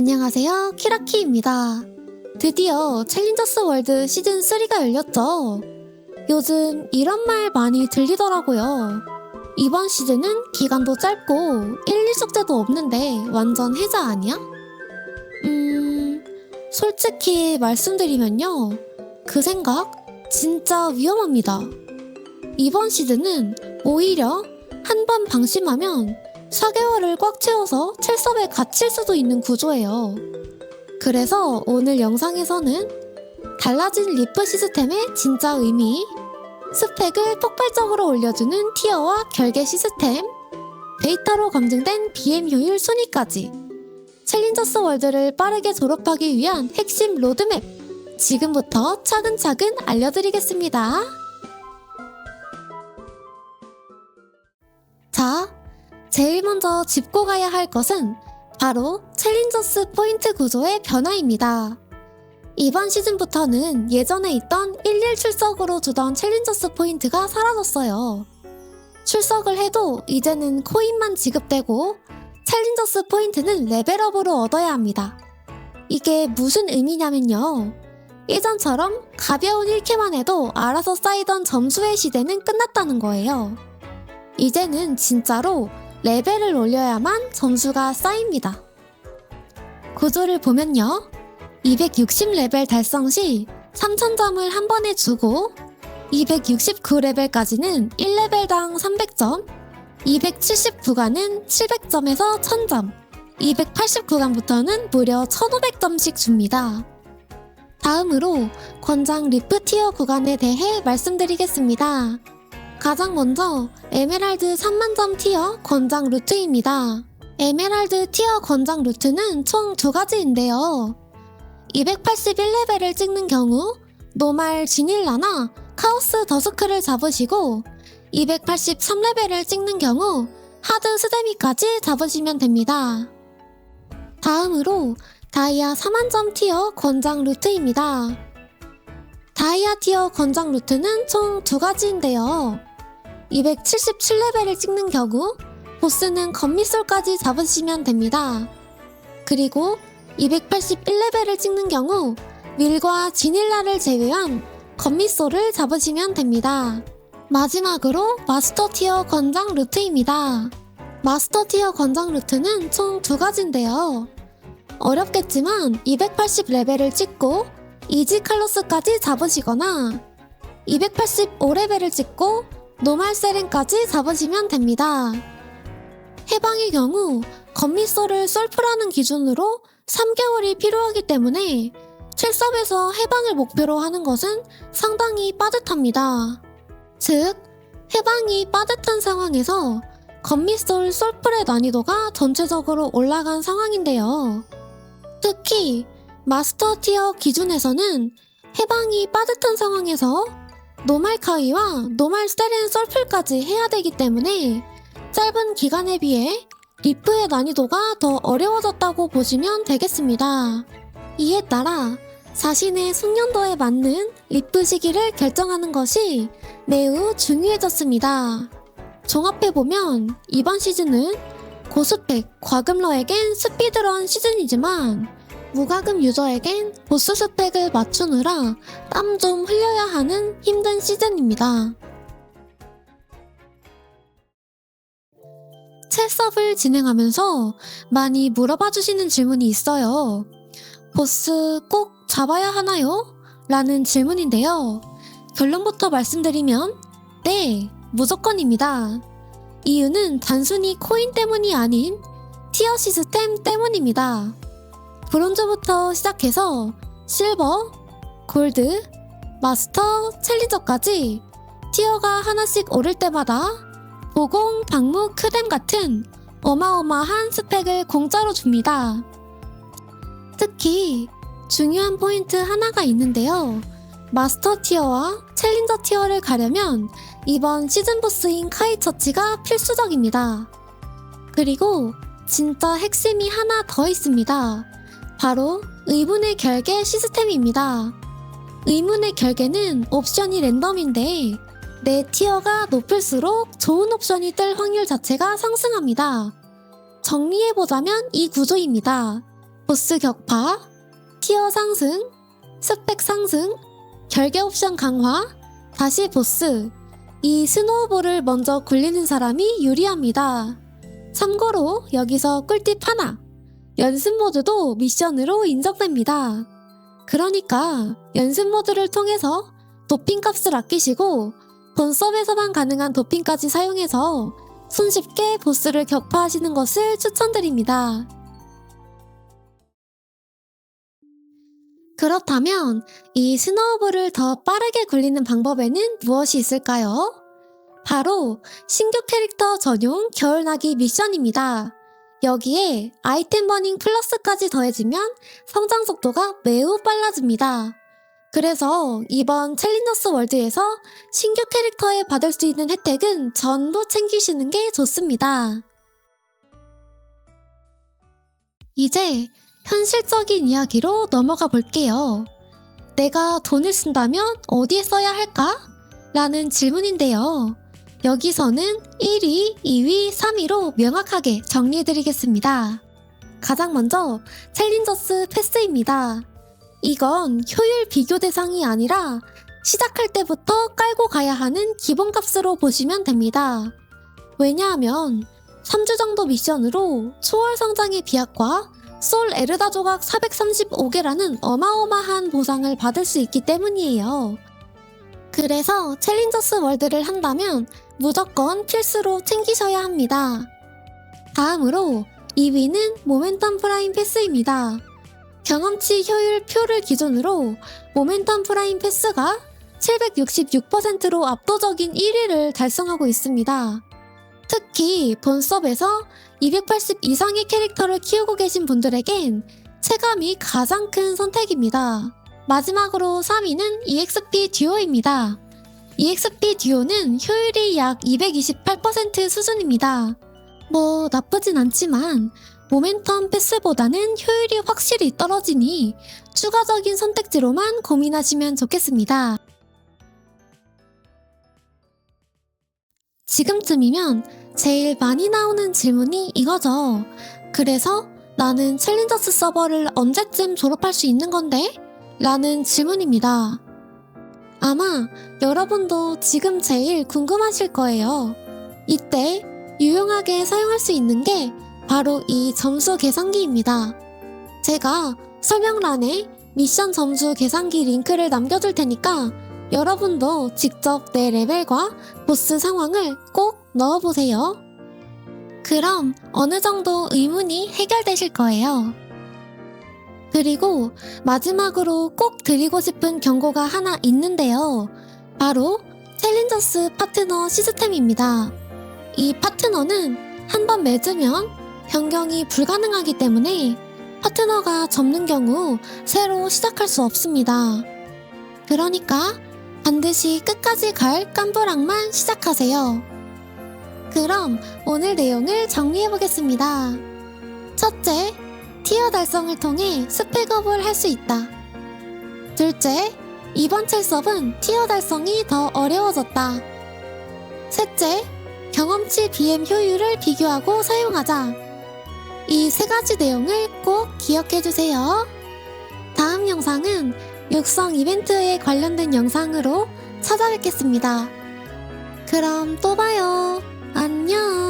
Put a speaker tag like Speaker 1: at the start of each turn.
Speaker 1: 안녕하세요. 키라키입니다. 드디어 챌린저스 월드 시즌 3가 열렸죠. 요즘 이런 말 많이 들리더라고요. 이번 시즌은 기간도 짧고 1, 2 숙제도 없는데 완전 해자 아니야? 음, 솔직히 말씀드리면요. 그 생각 진짜 위험합니다. 이번 시즌은 오히려 한 번 방심하면 4개월을 꽉 채워서 첼섭에 갇힐 수도 있는 구조예요. 그래서 오늘 영상에서는 달라진 리프 시스템의 진짜 의미, 스펙을 폭발적으로 올려주는 티어와 결계 시스템, 데이터로 검증된 BM 효율 순위까지 챌린저스 월드를 빠르게 졸업하기 위한 핵심 로드맵 지금부터 차근차근 알려드리겠습니다. 자, 제일 먼저 짚고 가야 할 것은 바로 챌린저스 포인트 구조의 변화입니다. 이번 시즌부터는 예전에 있던 11 출석으로 주던 챌린저스 포인트가 사라졌어요. 출석을 해도 이제는 코인만 지급되고 챌린저스 포인트는 레벨업으로 얻어야 합니다. 이게 무슨 의미냐면요. 예전처럼 가벼운 1캐만 해도 알아서 쌓이던 점수의 시대는 끝났다는 거예요. 이제는 진짜로 레벨을 올려야만 점수가 쌓입니다. 구조를 보면요. 260레벨 달성 시 3000점을 한 번에 주고 269레벨까지는 1레벨당 300점, 279간은 700점에서 1000점, 280구간부터는 무려 1500점씩 줍니다. 다음으로 권장 리프 티어 구간에 대해 말씀드리겠습니다. 가장 먼저 에메랄드 3만점 티어 권장 루트입니다. 에메랄드 티어 권장 루트는 총 두 가지인데요. 281레벨을 찍는 경우 노말 지닐라나 카오스 더스크를 잡으시고 283레벨을 찍는 경우 하드 스데미까지 잡으시면 됩니다. 다음으로 다이아 4만점 티어 권장 루트입니다. 다이아 티어 권장 루트는 총 두 가지인데요. 277레벨을 찍는 경우 보스는 건미솔까지 잡으시면 됩니다. 그리고 281레벨을 찍는 경우 윌과 지닐라를 제외한 건미솔을 잡으시면 됩니다. 마지막으로 마스터 티어 권장 루트입니다. 마스터 티어 권장 루트는 총 두 가지인데요. 어렵겠지만 280레벨을 찍고 이지 칼로스까지 잡으시거나 285레벨을 찍고 노말 세렌까지 잡으시면 됩니다. 해방의 경우 건미소를 솔프라는 기준으로 3개월이 필요하기 때문에 첼섭에서 해방을 목표로 하는 것은 상당히 빠듯합니다. 즉, 해방이 빠듯한 상황에서 건미솔 솔플의 난이도가 전체적으로 올라간 상황인데요. 특히 마스터 티어 기준에서는 해방이 빠듯한 상황에서 노말 카이와 노말 스테렌 솔플까지 해야 되기 때문에 짧은 기간에 비해 리프의 난이도가 더 어려워졌다고 보시면 되겠습니다. 이에 따라 자신의 숙련도에 맞는 리프 시기를 결정하는 것이 매우 중요해졌습니다. 종합해보면 이번 시즌은 고스펙, 과금러에겐 스피드런 시즌이지만 무과금 유저에겐 보스 스펙을 맞추느라 땀 좀 흘려야 하는 힘든 시즌입니다. 첼섭을 진행하면서 많이 물어봐 주시는 질문이 있어요. 보스 꼭 잡아야 하나요? 라는 질문인데요. 결론부터 말씀드리면, 네, 무조건입니다. 이유는 단순히 코인 때문이 아닌 티어 시스템 때문입니다. 브론즈부터 시작해서 실버, 골드, 마스터, 챌린저까지 티어가 하나씩 오를 때마다 보공, 방무, 크뎀 같은 어마어마한 스펙을 공짜로 줍니다. 특히 중요한 포인트 하나가 있는데요. 마스터 티어와 챌린저 티어를 가려면 이번 시즌 보스인 카이처치가 필수적입니다. 그리고 진짜 핵심이 하나 더 있습니다. 바로 의문의 결계 시스템입니다. 의문의 결계는 옵션이 랜덤인데 내 티어가 높을수록 좋은 옵션이 뜰 확률 자체가 상승합니다. 정리해보자면 이 구조입니다. 보스 격파, 티어 상승, 스펙 상승, 결계 옵션 강화, 다시 보스. 이 스노우볼을 먼저 굴리는 사람이 유리합니다. 참고로 여기서 꿀팁 하나. 연습 모드도 미션으로 인정됩니다. 그러니까 연습 모드를 통해서 도핑 값을 아끼시고 본섭에서만 가능한 도핑까지 사용해서 손쉽게 보스를 격파하시는 것을 추천드립니다. 그렇다면 이 스노우볼을 더 빠르게 굴리는 방법에는 무엇이 있을까요? 바로 신규 캐릭터 전용 겨울나기 미션입니다. 여기에 아이템 버닝 플러스까지 더해지면 성장 속도가 매우 빨라집니다. 그래서 이번 챌린저스 월드에서 신규 캐릭터에 받을 수 있는 혜택은 전부 챙기시는 게 좋습니다. 이제 현실적인 이야기로 넘어가 볼게요. 내가 돈을 쓴다면 어디에 써야 할까? 라는 질문인데요. 여기서는 1위, 2위, 3위로 명확하게 정리해드리겠습니다. 가장 먼저 챌린저스 패스입니다. 이건 효율 비교 대상이 아니라 시작할 때부터 깔고 가야 하는 기본값으로 보시면 됩니다. 왜냐하면 3주 정도 미션으로 초월 성장의 비약과 솔 에르다 조각 435개라는 어마어마한 보상을 받을 수 있기 때문이에요. 그래서 챌린저스 월드를 한다면 무조건 필수로 챙기셔야 합니다. 다음으로 2위는 모멘텀 프라임 패스입니다. 경험치 효율 표를 기준으로 모멘텀 프라임 패스가 766%로 압도적인 1위를 달성하고 있습니다. 특히 본섭에서 280 이상의 캐릭터를 키우고 계신 분들에겐 체감이 가장 큰 선택입니다. 마지막으로 3위는 EXP 듀오입니다. EXP 듀오는 효율이 약 228% 수준입니다. 뭐 나쁘진 않지만 모멘텀 패스보다는 효율이 확실히 떨어지니 추가적인 선택지로만 고민하시면 좋겠습니다. 지금쯤이면 제일 많이 나오는 질문이 이거죠. 그래서 나는 챌린저스 서버를 언제쯤 졸업할 수 있는 건데? 라는 질문입니다. 아마 여러분도 지금 제일 궁금하실 거예요. 이때 유용하게 사용할 수 있는 게 바로 이 점수 계산기입니다. 제가 설명란에 미션 점수 계산기 링크를 남겨둘 테니까 여러분도 직접 내 레벨과 보스 상황을 꼭 넣어보세요. 그럼 어느 정도 의문이 해결되실 거예요. 그리고 마지막으로 꼭 드리고 싶은 경고가 하나 있는데요. 바로 챌린저스 파트너 시스템입니다. 이 파트너는 한 번 맺으면 변경이 불가능하기 때문에 파트너가 접는 경우 새로 시작할 수 없습니다. 그러니까 반드시 끝까지 갈 깜부랑만 시작하세요. 그럼 오늘 내용을 정리해 보겠습니다. 첫째, 티어 달성을 통해 스펙업을 할 수 있다. 둘째, 이번 첼섭은 티어 달성이 더 어려워졌다. 셋째, 경험치 BM 효율을 비교하고 사용하자. 이 세 가지 내용을 꼭 기억해 주세요. 다음 영상은 육성 이벤트에 관련된 영상으로 찾아뵙겠습니다. 그럼 또 봐요. 안녕.